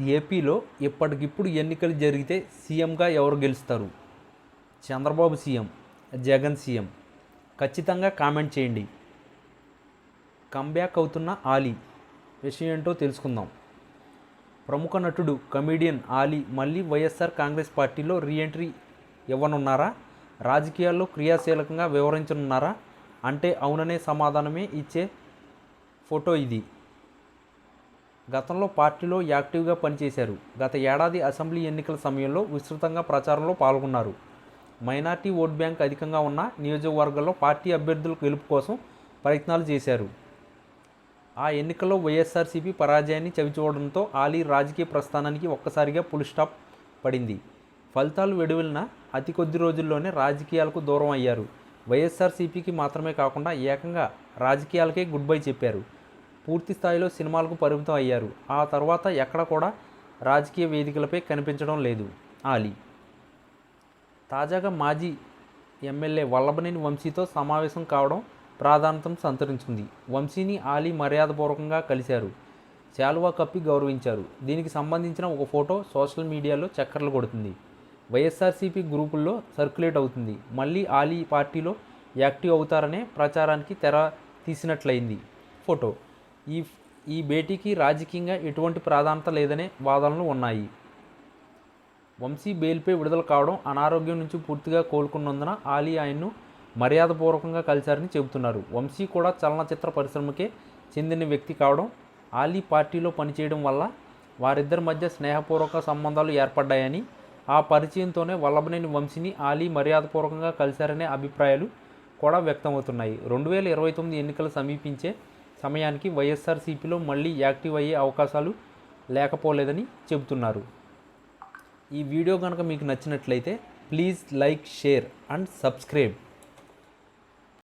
ఏపీలో ఇప్పటికిప్పుడు ఎన్నికలు జరిగితే సీఎంగా ఎవరు గెలుస్తారు? Chandrababu CM Jagan CM. ఖచ్చితంగా కామెంట్ చేయండి. కంబ్యాక్ అవుతున్న ఆలీ విషయం ఏంటో తెలుసుకుందాం. ప్రముఖ నటుడు కమీడియన్ ఆలీ మళ్ళీ వైఎస్ఆర్ కాంగ్రెస్ పార్టీలో రీఎంట్రీ ఇవ్వనున్నారా? రాజకీయాల్లో క్రియాశీలకంగా వివరించనున్నారా? అంటే అవుననే సమాధానమే ఇచ్చే ఫోటో ఇది. గతంలో పార్టీలో యాక్టివ్గా పనిచేశారు. గత ఏడాది అసెంబ్లీ ఎన్నికల సమయంలో విస్తృతంగా ప్రచారంలో పాల్గొన్నారు. మైనార్టీ ఓట్ బ్యాంక్ అధికంగా ఉన్న నియోజకవర్గాల్లో పార్టీ అభ్యర్థుల గెలుపు కోసం ప్రయత్నాలు చేశారు. ఆ ఎన్నికల్లో వైఎస్ఆర్సీపీ పరాజయాన్ని చవిచూడడంతో ఆలీ రాజకీయ ప్రస్థానానికి ఒక్కసారిగా పుల్ స్టాప్ పడింది. ఫలితాలు వెలువెలిన అతి కొద్ది రోజుల్లోనే రాజకీయాలకు దూరం అయ్యారు. వైఎస్ఆర్సీపీకి మాత్రమే కాకుండా ఏకంగా రాజకీయాలకే గుడ్ బై చెప్పారు. పూర్తి స్థాయిలో సినిమాలకు పరిమితం అయ్యారు. ఆ తర్వాత ఎక్కడ కూడా రాజకీయ వేదికలపై కనిపించడం లేదు. ఆలీ. తాజాగా మాజీ ఎమ్మెల్యే వల్లభనేని వంశీతో సమావేశం కావడం ప్రాధాన్యతం సంతరించుకుంది. వంశీని ఆలీ మర్యాదపూర్వకంగా కలిశారు. శాలువా కప్పి గౌరవించారు. దీనికి సంబంధించిన ఒక ఫోటో సోషల్ మీడియాలో చక్కర్లు కొడుతుంది. వైఎస్ఆర్సీపీ గ్రూపుల్లో సర్క్యులేట్ అవుతుంది. మళ్ళీ ఆలీ పార్టీలో యాక్టివ్ అవుతారనే ప్రచారానికి తెర తీసినట్లయింది. ఫోటో ఈ ఈ భేటీకి రాజకీయంగా ఎటువంటి ప్రాధాన్యత లేదనే వాదనలు ఉన్నాయి. వంశీ బెయిల్పై విడుదల కావడం అనారోగ్యం నుంచి పూర్తిగా కోలుకున్నందున ఆలీ ఆయన్ను మర్యాదపూర్వకంగా కలిశారని చెబుతున్నారు. వంశీ కూడా చలనచిత్ర పరిశ్రమకే చెందిన వ్యక్తి కావడం ఆలీ పార్టీలో పనిచేయడం వల్ల వారిద్దరి మధ్య స్నేహపూర్వక సంబంధాలు ఏర్పడ్డాయని ఆ పరిచయంతోనే వల్లభనేని వంశీని ఆలీ మర్యాదపూర్వకంగా కలిశారనే అభిప్రాయాలు కూడా వ్యక్తమవుతున్నాయి. రెండు వేల ఇరవై తొమ్మిది ఎన్నికలు సమీపించే సమయానికి వైఎస్ఆర్సీపీలో మళ్ళీ యాక్టివ్ అయ్యే అవకాశాలు లేకపోలేదని చెబుతున్నారు. ఈ వీడియో కనుక మీకు నచ్చినట్లయితే please like share and subscribe.